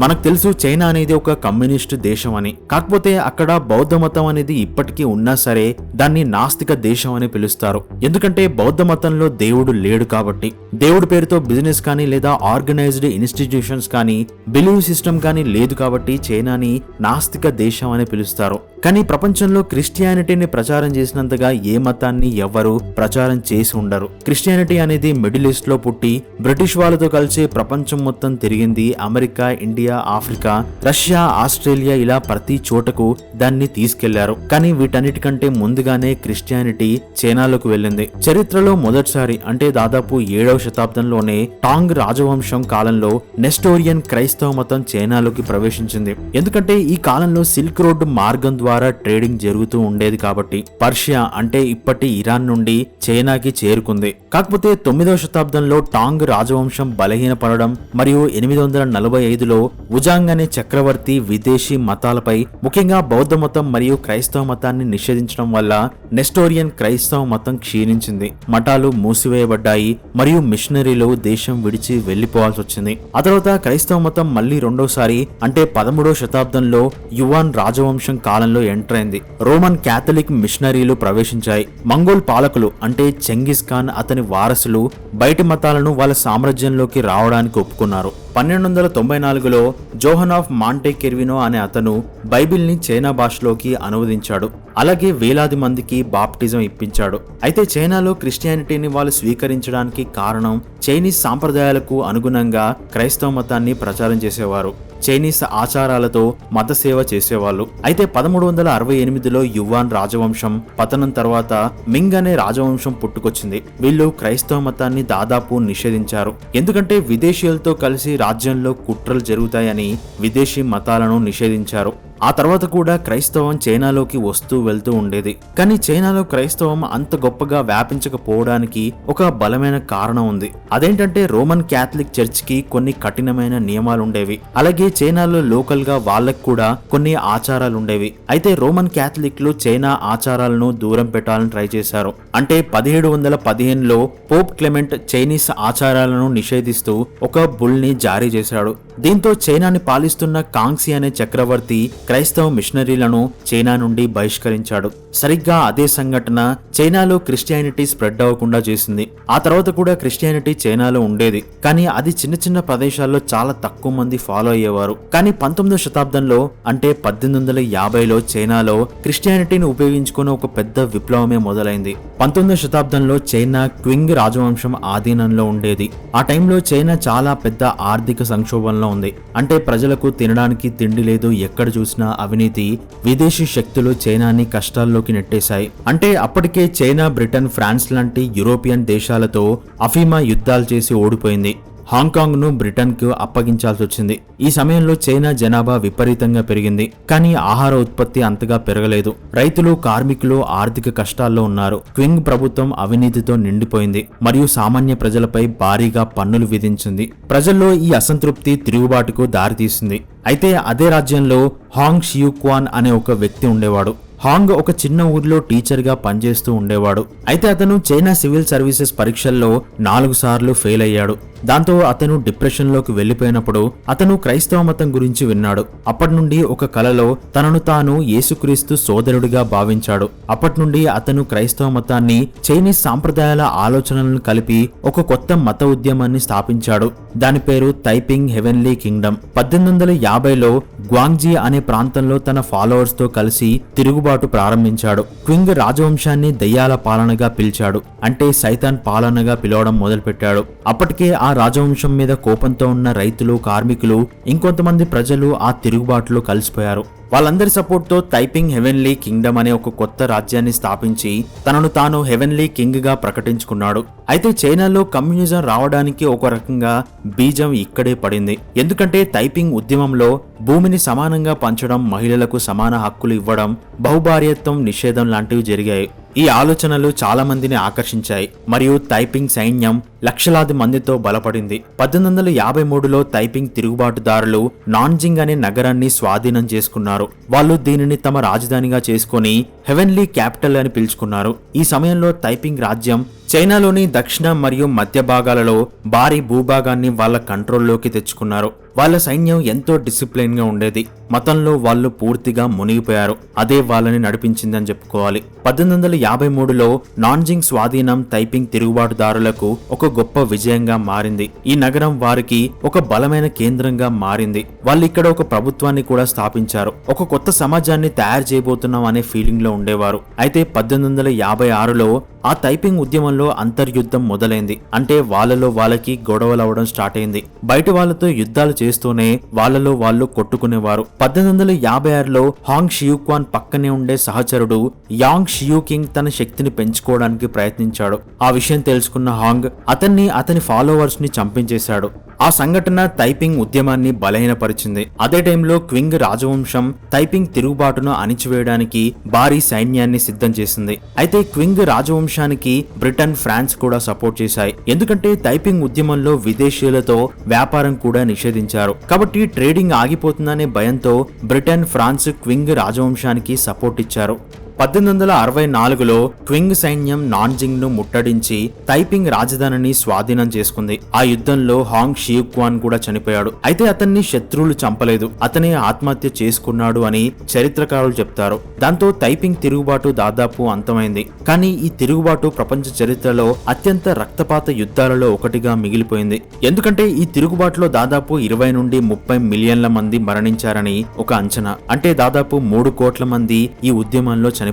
మనకు తెలుసు చైనా అనేది ఒక కమ్యూనిస్ట్ దేశం అని. కాకపోతే అక్కడ బౌద్ధ మతం అనేది ఇప్పటికీ ఉన్నా సరే దాన్ని నాస్తిక దేశం అని పిలుస్తారు. ఎందుకంటే బౌద్ధ మతంలో దేవుడు లేడు కాబట్టి. దేవుడి పేరుతో బిజినెస్ కానీ లేదా ఆర్గనైజ్డ్ ఇన్స్టిట్యూషన్స్ కానీ బిలీవ్ సిస్టమ్ కానీ లేదు కాబట్టి చైనాని నాస్తిక దేశం అని పిలుస్తారు. కానీ ప్రపంచంలో క్రిస్టియానిటీని ప్రచారం చేసినంతగా ఏ మతాన్ని ఎవ్వరూ ప్రచారం చేసి ఉండరు. క్రిస్టియానిటీ అనేది మిడిల్ ఈస్ట్లో పుట్టి బ్రిటిష్ వాళ్ళతో కలిసి ప్రపంచం మొత్తం తిరిగింది America India Africa Russia Australia ఇలా ప్రతి చోటకు దాన్ని తీసుకెళ్ళారు. కానీ వీటన్నిటికంటే ముందుగానే క్రిస్టియానిటీ చైనాలోకి వెళ్ళింది. చరిత్రలో మొదటిసారి అంటే దాదాపు ఏడవ శతాబ్దంలోనే టాంగ్ రాజవంశం కాలంలో నెస్టోరియన్ క్రైస్తవ మతం చైనాలోకి ప్రవేశించింది. ఎందుకంటే ఈ కాలంలో సిల్క్ రోడ్డు మార్గం ద్వారా ట్రేడింగ్ జరుగుతూ ఉండేది కాబట్టి పర్షియా అంటే ఇప్పటి ఇరాన్ నుండి చైనాకి చేరుకుంది. కాకపోతే తొమ్మిదవ శతాబ్దంలో టాంగ్ రాజవంశం బలహీనపడడం మరియు ఎనిమిది వందల నలభై ఐదులో ఉజాంగ్ అనే చక్రవర్తి విదేశీ మతాలపై ముఖ్యంగా బౌద్ధ మతం మరియు క్రైస్తవ మతాన్ని నిషేధించడం వల్ల నెస్టోరియన్ క్రైస్తవ మతం క్షీణించింది. మఠాలు మూసివేయబడ్డాయి మరియు మిషనరీలు దేశం విడిచి వెళ్ళిపోవాల్సి వచ్చింది. ఆ తర్వాత క్రైస్తవ మతం మళ్ళీ రెండోసారి అంటే పదమూడవ శతాబ్దంలో యువాన్ రాజవంశం కాలంలో ఎంటర్ అయింది. రోమన్ క్యాథలిక్ మిషనరీలు ప్రవేశించాయి. మంగోల్ పాలకులు అంటే చెంగిస్ ఖాన్ అతని వారసులు బయటి మతాలను వాళ్ళ సామ్రాజ్యంలోకి రావడానికి ఒప్పుకున్నారు. పన్నెండు వందల తొంభై నాలుగులో జోహన్ ఆఫ్ మాంటే కెర్వినో అనే అతను బైబిల్ని చైనా భాషలోకి అనువదించాడు. అలాగే వేలాది మందికి బాప్టిజం ఇప్పించాడు. అయితే చైనాలో క్రిస్టియానిటీని వాళ్ళు స్వీకరించడానికి కారణం చైనీస్ సాంప్రదాయాలకు అనుగుణంగా క్రైస్తవ మతాన్ని ప్రచారం చేసేవారు. చైనీస్ ఆచారాలతో మత సేవ చేసేవాళ్ళు. అయితే పదమూడు వందల అరవై ఎనిమిదిలో యువాన్ రాజవంశం పతనం తర్వాత మింగ్ అనే రాజవంశం పుట్టుకొచ్చింది. వీళ్ళు క్రైస్తవ మతాన్ని దాదాపు నిషేధించారు. ఎందుకంటే విదేశీయులతో కలిసి రాజ్యంలో కుట్రలు జరుగుతాయని విదేశీ మతాలను నిషేధించారు. ఆ తర్వాత కూడా క్రైస్తవం చైనాలోకి వస్తూ వెళ్తూ ఉండేది. కానీ చైనాలో క్రైస్తవం అంత గొప్పగా వ్యాపించకపోవడానికి ఒక బలమైన కారణం ఉంది. అదేంటంటే రోమన్ క్యాథలిక్ చర్చ్కి కొన్ని కఠినమైన నియమాలు ఉండేవి. అలాగే చైనాలో లోకల్గా వాళ్ళకు కూడా కొన్ని ఆచారాలు ఉండేవి. అయితే రోమన్ క్యాథలిక్లు చైనా ఆచారాలను దూరం పెట్టాలని ట్రై చేశారు. అంటే పదిహేడు వందల పదిహేనులో పోప్ క్లెమెంట్ చైనీస్ ఆచారాలను నిషేధిస్తూ ఒక బుల్ని జారీ చేశాడు. దీంతో చైనాని పాలిస్తున్న కాంగ్సీ అనే చక్రవర్తి క్రైస్తవ మిషనరీలను చైనా నుండి బహిష్కరించాడు. సరిగ్గా అదే సంఘటన చైనాలో క్రిస్టియానిటీ స్ప్రెడ్ అవ్వకుండా చేసింది. ఆ తర్వాత కూడా క్రిస్టియానిటీ చైనాలో ఉండేది. కానీ అది చిన్న చిన్న ప్రదేశాల్లో చాలా తక్కువ మంది ఫాలో అయ్యేవారు. కానీ పంతొమ్మిదవ శతాబ్దంలో అంటే పద్దెనిమిది వందల యాభైలో చైనాలో క్రిస్టియానిటీని ఉపయోగించుకుని ఒక పెద్ద విప్లవమే మొదలైంది. పంతొమ్మిదవ శతాబ్దంలో చైనా క్వింగ్ రాజవంశం ఆధీనంలో ఉండేది. ఆ టైంలో చైనా చాలా పెద్ద ఆర్థిక సంక్షోభంలో ఉంది. అంటే ప్రజలకు తినడానికి తిండి లేదు ఎక్కడ చూసినా అవినీతి విదేశీ శక్తులు చైనాని కష్టాల్లోకి నెట్టేశాయి. అంటే అప్పటికే చైనా బ్రిటన్ ఫ్రాన్స్ లాంటి యూరోపియన్ దేశాలతో అఫీమా యుద్ధాలు చేసి ఓడిపోయింది. హాంకాంగ్ను బ్రిటన్కు అప్పగించాల్సి వచ్చింది. ఈ సమయంలో చైనా జనాభా విపరీతంగా పెరిగింది. కానీ ఆహార ఉత్పత్తి అంతగా పెరగలేదు. రైతులు కార్మికులు ఆర్థిక కష్టాల్లో ఉన్నారు. క్వింగ్ ప్రభుత్వం అవినీతితో నిండిపోయింది. మరియు సామాన్య ప్రజలపై భారీగా పన్నులు విధించింది. ప్రజల్లో ఈ అసంతృప్తి తిరుగుబాటుకు దారితీసింది. అయితే అదే రాజ్యంలో హాంగ్ షియుక్వాన్ అనే ఒక వ్యక్తి ఉండేవాడు. హాంగ్ ఒక చిన్న ఊర్లో టీచర్గా పనిచేస్తూ ఉండేవాడు. అయితే అతను చైనా సివిల్ సర్వీసెస్ పరీక్షల్లో నాలుగు సార్లు ఫెయిల్ అయ్యాడు. దాంతో అతను డిప్రెషన్లోకి వెళ్ళిపోయినప్పుడు అతను క్రైస్తవ మతం గురించి విన్నాడు. అప్పటి నుండి ఒక కలలో తనను తాను యేసుక్రీస్తు సోదరుడిగా భావించాడు. అప్పటి నుండి అతను క్రైస్తవ మతాన్ని చైనీస్ సాంప్రదాయాల ఆలోచనలను కలిపి ఒక కొత్త మత ఉద్యమాన్ని స్థాపించాడు. దాని పేరు తైపింగ్ హెవెన్లీ కింగ్డమ్. పద్దెనిమిది వందల యాభైలో గ్వాంగ్జీ అనే ప్రాంతంలో తన ఫాలోవర్స్తో కలిసి తిరుగుబాటు ప్రారంభించాడు. క్వింగ్ రాజవంశాన్ని దయ్యాల పాలనగా పిలిచాడు. అంటే సైతాన్ పాలనగా పిలవడం మొదలుపెట్టాడు. అప్పటికే ఆ ఆ రాజవంశం మీద కోపంతో ఉన్న రైతులు కార్మికులు ఇంకొంతమంది ప్రజలు ఆ తిరుగుబాటులో కలిసిపోయారు. వాళ్ళందరి సపోర్ట్తో టైపింగ్ హెవెన్లీ కింగ్డమ్ అనే ఒక కొత్త రాజ్యాన్ని స్థాపించి తనను తాను హెవెన్లీ కింగ్గా ప్రకటించుకున్నాడు. అయితే చైనాలో కమ్యూనిజం రావడానికి ఒక రకంగా బీజం ఇక్కడే పడింది. ఎందుకంటే టైపింగ్ ఉద్యమంలో భూమిని సమానంగా పంచడం మహిళలకు సమాన హక్కులు ఇవ్వడం బహుభార్యత్వం నిషేధం లాంటివి జరిగాయి. ఈ ఆలోచనలు చాలా మందిని ఆకర్షించాయి. మరియు టైపింగ్ సైన్యం లక్షలాది మందితో బలపడింది. పద్దెనిమిది వందల యాభై మూడులో టైపింగ్ తిరుగుబాటుదారులు నాన్జింగ్ అనే నగరాన్ని స్వాధీనం చేసుకున్నారు. వాళ్ళు దీనిని తమ రాజధానిగా చేసుకొని హెవెన్లీ క్యాపిటల్ అని పిలుచుకున్నారు. ఈ సమయంలో టైపింగ్ రాజ్యం చైనాలోని దక్షిణ మరియు మధ్య భాగాలలో భారీ భూభాగాన్ని వాళ్ళ కంట్రోల్లోకి తెచ్చుకున్నారు. వాళ్ళ సైన్యం ఎంతో డిసిప్లిన్గా ఉండేది. మతంలో వాళ్ళు పూర్తిగా మునిగిపోయారు. అదే వాళ్ళని నడిపించిందని చెప్పుకోవాలి. పద్దెనిమిది వందల యాభై మూడులో నాన్జింగ్ స్వాధీనం తైపింగ్ తిరుగుబాటుదారులకు ఒక గొప్ప విజయంగా మారింది. ఈ నగరం వారికి ఒక బలమైన కేంద్రంగా మారింది. వాళ్ళు ఇక్కడ ఒక ప్రభుత్వాన్ని కూడా స్థాపించారు. ఒక కొత్త సమాజాన్ని తయారు చేయబోతున్నాం అనే ఫీలింగ్లో ఉండేవారు. అయితే పద్దెనిమిది వందల యాభై ఆరులో ఆ టైపింగ్ ఉద్యమంలో అంతర్యుద్ధం మొదలైంది. అంటే వాళ్ళలో వాళ్ళకి గొడవలు అవడం స్టార్ట్ అయింది. బయట వాళ్ళతో యుద్ధాలు చేస్తూనే వాళ్ళలో వాళ్ళు కొట్టుకునేవారు. పద్దెనిమిది వందల యాభై ఆరులో హాంగ్ షియుక్వాన్ పక్కనే ఉండే సహచరుడు యాంగ్ షియూ కింగ్ తన శక్తిని పెంచుకోవడానికి ప్రయత్నించాడు. ఆ విషయం తెలుసుకున్న హాంగ్ అతన్ని అతని ఫాలోవర్స్ని చంపించేశాడు. ఆ సంఘటన టైపింగ్ ఉద్యమాన్ని బలహీనపరిచింది. అదే టైంలో క్వింగ్ రాజవంశం టైపింగ్ తిరుగుబాటును అణిచివేయడానికి భారీ సైన్యాన్ని సిద్ధం చేసింది. అయితే క్వింగ్ రాజవంశానికి బ్రిటన్ ఫ్రాన్స్ కూడా సపోర్ట్ చేశాయి. ఎందుకంటే టైపింగ్ ఉద్యమంలో విదేశీయులతో వ్యాపారం కూడా నిషేధించారు. కాబట్టి ట్రేడింగ్ ఆగిపోతుందనే భయంతో బ్రిటన్ ఫ్రాన్స్ క్వింగ్ రాజవంశానికి సపోర్ట్ ఇచ్చారు. పద్దెనిమిది వందల అరవై నాలుగులో క్వింగ్ సైన్యం నాన్జింగ్ను ముట్టడించి టైపింగ్ రాజధానిని స్వాధీనం చేసుకుంది. ఆ యుద్ధంలో హాంగ్ షియుక్వాన్ కూడా చనిపోయాడు. అయితే అతన్ని శత్రువులు చంపలేదు. అతనే ఆత్మహత్య చేసుకున్నాడు అని చరిత్రకారులు చెప్తారు. దాంతో టైపింగ్ తిరుగుబాటు దాదాపు అంతమైంది. కానీ ఈ తిరుగుబాటు ప్రపంచ చరిత్రలో అత్యంత రక్తపాత యుద్ధాలలో ఒకటిగా మిగిలిపోయింది. ఎందుకంటే ఈ తిరుగుబాటులో దాదాపు ఇరవై నుండి ముప్పై మిలియన్ల మంది మరణించారని ఒక అంచనా. అంటే దాదాపు మూడు కోట్ల మంది ఈ ఉద్యమంలో చనిపోయారు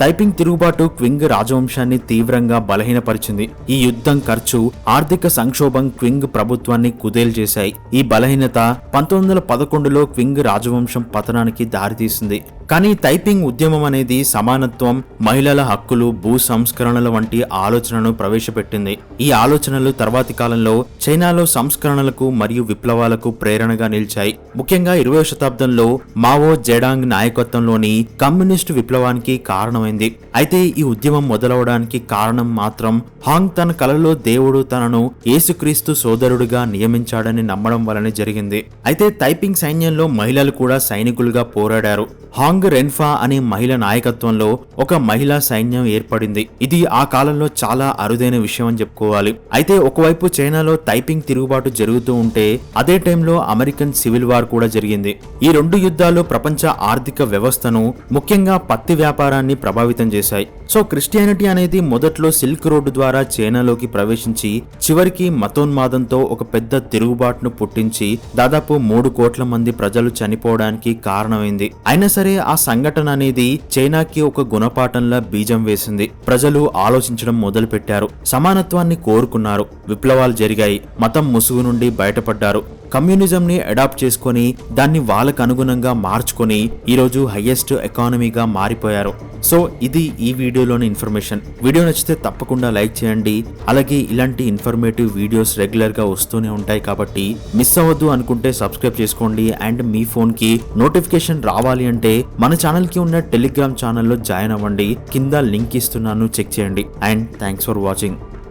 టైపింగ్ తిరుగుబాటు క్వింగ్ రాజవంశాన్ని తీవ్రంగా బలహీనపరిచింది. ఈ యుద్ధం ఖర్చు ఆర్థిక సంక్షోభం క్వింగ్ ప్రభుత్వాన్ని కుదేలు ఈ బలహీనత పంతొమ్మిది వందల పదకొండులో క్వింగ్ రాజవంశం పతనానికి దారితీసింది. కానీ టైపింగ్ ఉద్యమం అనేది సమానత్వం మహిళల హక్కులు భూ సంస్కరణల వంటి ఆలోచనను ప్రవేశపెట్టింది. ఈ ఆలోచనలు తర్వాతి కాలంలో చైనాలో సంస్కరణలకు మరియు విప్లవాలకు ప్రేరణగా నిలిచాయి. ముఖ్యంగా ఇరవై శతాబ్దంలో మావో జెడాంగ్ నాయకత్వంలోని కమ్యూనిస్టు విప్లవానికి కారణమైంది. అయితే ఈ ఉద్యమం మొదలవడానికి కారణం మాత్రం హాంగ్ తన కలలో దేవుడు తనను యేసుక్రీస్తు సోదరుడిగా నియమించాడని నమ్మడం వలన జరిగింది. అయితే టైపింగ్ సైన్యంలో మహిళలు కూడా సైనికులుగా పోరాడారు. హాంగ్ రెన్ఫా అనే మహిళ నాయకత్వంలో ఒక మహిళా సైన్యం ఏర్పడింది. ఇది ఆ కాలంలో చాలా అరుదైన విషయం అని చెప్పుకోవాలి. అయితే ఒకవైపు చైనాలో టైపింగ్ తిరుగుబాటు జరుగుతూ ఉంటే అదే టైంలో అమెరికన్ సివిల్ వార్ కూడా జరిగింది. ఈ రెండు యుద్ధాలు ప్రపంచ ఆర్థిక వ్యవస్థను ముఖ్యంగా పత్తి వ్యాపారాన్ని ప్రభావితం చేశాయి. సో క్రిస్టియానిటీ అనేది మొదట్లో సిల్క్ రోడ్డు ద్వారా చైనాలోకి ప్రవేశించి చివరికి మతోన్మాదంతో ఒక పెద్ద తిరుగుబాటును పుట్టించి దాదాపు మూడు కోట్ల మంది ప్రజలు చనిపోవడానికి కారణమైంది. అయినా సరే ఆ సంఘటన అనేది చైనాకి ఒక గుణపాఠంలా బీజం వేసింది. ప్రజలు ఆలోచించడం మొదలుపెట్టారు. సమానత్వాన్ని కోరుకున్నారు. విప్లవాలు జరిగాయి. మతం ముసుగు నుండి బయటపడ్డారు. కమ్యూనిజం ని అడాప్ట్ చేసుకొని దాన్ని వాళ్ళకు అనుగుణంగా మార్చుకొని ఈరోజు హైయెస్ట్ ఎకానమీగా మారిపోయారు. సో ఇది ఈ వీడియోలోని ఇన్ఫర్మేషన్. వీడియో నచ్చితే తప్పకుండా లైక్ చేయండి. అలాగే ఇలాంటి ఇన్ఫర్మేటివ్ వీడియోస్ రెగ్యులర్గా వస్తూనే ఉంటాయి కాబట్టి మిస్ అవ్వద్దు అనుకుంటే సబ్స్క్రైబ్ చేసుకోండి. అండ్ మీ ఫోన్కి నోటిఫికేషన్ రావాలి అంటే మన ఛానల్కి ఉన్న టెలిగ్రామ్ ఛానల్లో జాయిన్ అవ్వండి. కింద లింక్ ఇస్తున్నాను చెక్ చేయండి. And thanks for watching.